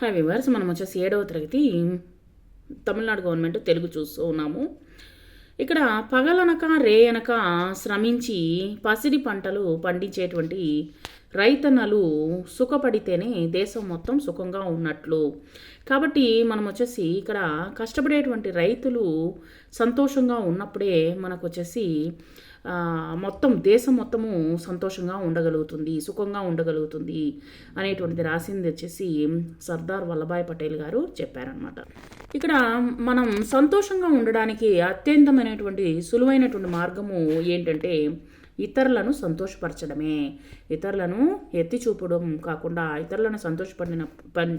Hi viewers మనం వచ్చేసి ఏడవ తరగతి తమిళనాడు గవర్నమెంట్ తెలుగు చూస్తూ ఉన్నాము. ఇక్కడ పగలనక రేయనక శ్రమించి పసిడి పంటలు పండించేటువంటి రైతన్నలు సుఖపడితేనే దేశం మొత్తం సుఖంగా ఉన్నట్లు. కాబట్టి మనం వచ్చేసి ఇక్కడ కష్టపడేటువంటి రైతులు సంతోషంగా ఉన్నప్పుడే మనకు వచ్చేసి మొత్తం దేశం మొత్తము సంతోషంగా ఉండగలుగుతుంది సుఖంగా ఉండగలుగుతుంది అనేటువంటిది రాసింది వచ్చేసి సర్దార్ వల్లభాయ్ పటేల్ గారు చెప్పారనమాట ఇక్కడ మనం సంతోషంగా ఉండడానికి అత్యంతమైనటువంటి సులువైనటువంటి మార్గము ఏంటంటే ఇతరులను సంతోషపరచడమే. ఇతరులను ఎత్తి చూపడం కాకుండా ఇతరులను సంతోషపడిన పన్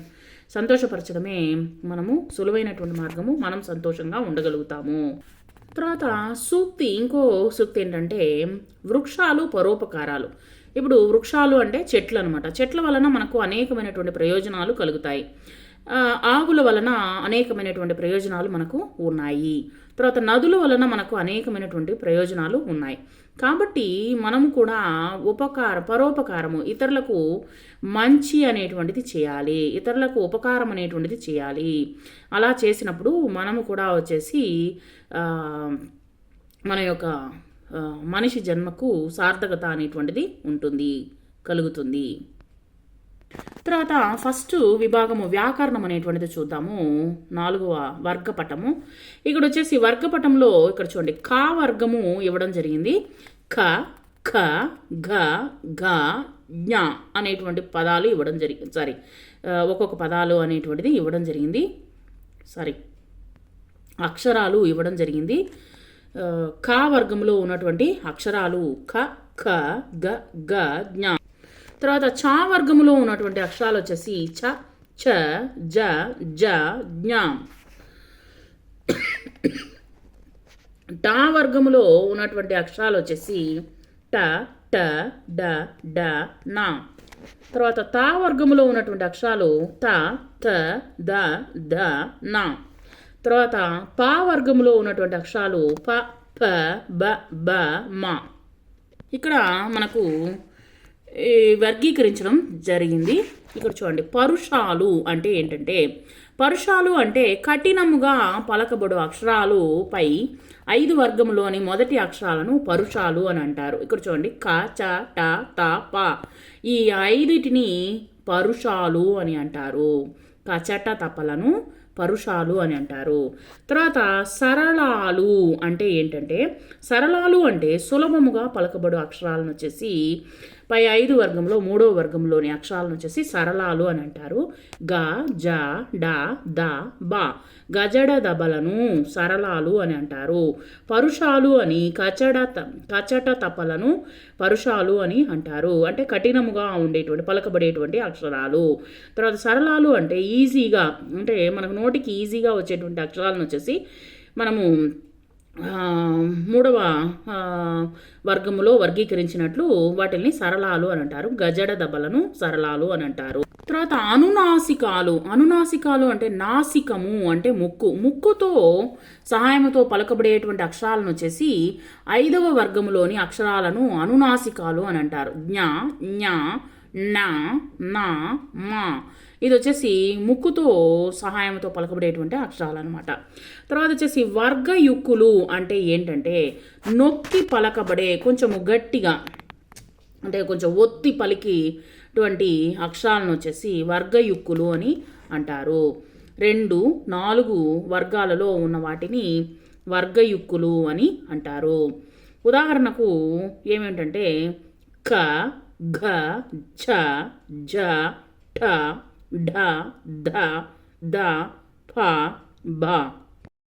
సంతోషపరచడమే మనము సులువైనటువంటి మార్గము. మనం సంతోషంగా ఉండగలుగుతాము. తర్వాత సూక్తి ఇంకో సూక్తి ఏంటంటే వృక్షాలు పరోపకారాలు. ఇప్పుడు వృక్షాలు అంటే చెట్లు అనమాట చెట్ల వలన మనకు అనేకమైనటువంటి ప్రయోజనాలు కలుగుతాయి. ఆవుల వలన అనేకమైనటువంటి ప్రయోజనాలు మనకు ఉన్నాయి. తర్వాత నదుల వలన మనకు అనేకమైనటువంటి ప్రయోజనాలు ఉన్నాయి. కాబట్టి మనము కూడా ఉపకార పరోపకారము ఇతరులకు మంచి అనేటువంటిది చేయాలి. ఇతరులకు ఉపకారం అనేటువంటిది చేయాలి. అలా చేసినప్పుడు మనము కూడా వచ్చేసి మన యొక్క మనిషి జన్మకు సార్థకత అనేటువంటిది ఉంటుంది కలుగుతుంది. తర్వాత ఫస్ట్ విభాగము వ్యాకరణం అనేటువంటిది చూద్దాము. నాలుగవ వర్గపటము. ఇక్కడ వచ్చేసి వర్గపటంలో ఇక్కడ చూడండి. కా వర్గము ఇవ్వడం జరిగింది. ఖ ఖ ఘ ఘ జ్ఞ అనేటువంటి పదాలు ఇవ్వడం జరిగింది సారీ ఒక్కొక్క పదాలు అనేటువంటిది ఇవ్వడం జరిగింది. సారీ అక్షరాలు ఇవ్వడం జరిగింది. కా వర్గంలో ఉన్నటువంటి అక్షరాలు ఖ ఖ గ గ జ్ఞ తర్వాత చా వర్గములో ఉన్నటువంటి అక్షరాలు వచ్చేసి చ చ జ జ జ్ఞాం. టా వర్గములో ఉన్నటువంటి అక్షరాలు వచ్చేసి ట ట డ డ నా. తర్వాత తా వర్గములో ఉన్నటువంటి అక్షరాలు త త ద ద నా. తర్వాత పా వర్గములో ఉన్నటువంటి అక్షరాలు ప ప బ బ మా. ఇక్కడ మనకు వర్గీకరించడం జరిగింది. ఇక్కడ చూడండి పరుషాలు అంటే ఏంటంటే పరుషాలు అంటే కఠినముగా పలకబడు అక్షరాలు పై ఐదు వర్గంలోని మొదటి అక్షరాలను పరుషాలు అని అంటారు. ఇక్కడ చూడండి క చ ట త ప. ఈ ఐదుటిని పరుషాలు అని అంటారు. కచట తపలను పరుషాలు అని అంటారు. తర్వాత సరళాలు అంటే ఏంటంటే సరళాలు అంటే సులభముగా పలకబడు అక్షరాలను వచ్చేసి పై ఐదు వర్గంలో మూడో వర్గంలోని అక్షరాలను వచ్చేసి సరళాలు అని అంటారు. గ జ డ ద బ. గజడ దబలను సరళాలు అని అంటారు. పరుషాలు అని కచడ త- కచట తపలను పరుషాలు అని అంటారు. అంటే కఠినముగా ఉండేటువంటి పలకబడేటువంటి అక్షరాలు. తర్వాత సరళాలు అంటే ఈజీగా అంటే మనకు నోటికి ఈజీగా వచ్చేటువంటి అక్షరాలను వచ్చేసి మనము మూడవ వర్గములో వర్గీకరించినట్లు వాటిని సరళాలు అని అంటారు. గజడ దబలను సరళాలు అని అంటారు. తర్వాత అనునాసికాలు. అనునాసికాలు అంటే నాసికము అంటే ముక్కు. ముక్కుతో సహాయంతో పలకబడేటువంటి అక్షరాలను వచ్చేసి ఐదవ వర్గములోని అక్షరాలను అనునాసికాలు అని అంటారు. జ్ఞ జ్ఞ నా నా మా. ఇది వచ్చేసి ముక్కుతో సహాయంతో పలకబడేటువంటి అక్షరాలు అనమాట తర్వాత వచ్చేసి వర్గయుక్కులు అంటే ఏంటంటే నొక్కి పలకబడే కొంచెము గట్టిగా అంటే కొంచెం ఒత్తి పలికిటువంటి అక్షరాలను వచ్చేసి వర్గయుక్కులు అని అంటారు. రెండు నాలుగు వర్గాలలో ఉన్న వాటిని వర్గయుక్కులు అని అంటారు. ఉదాహరణకు ఏమేంటంటే క ఘ ఛ జ ఠ ಢ ಧ ದ ಫ ಬ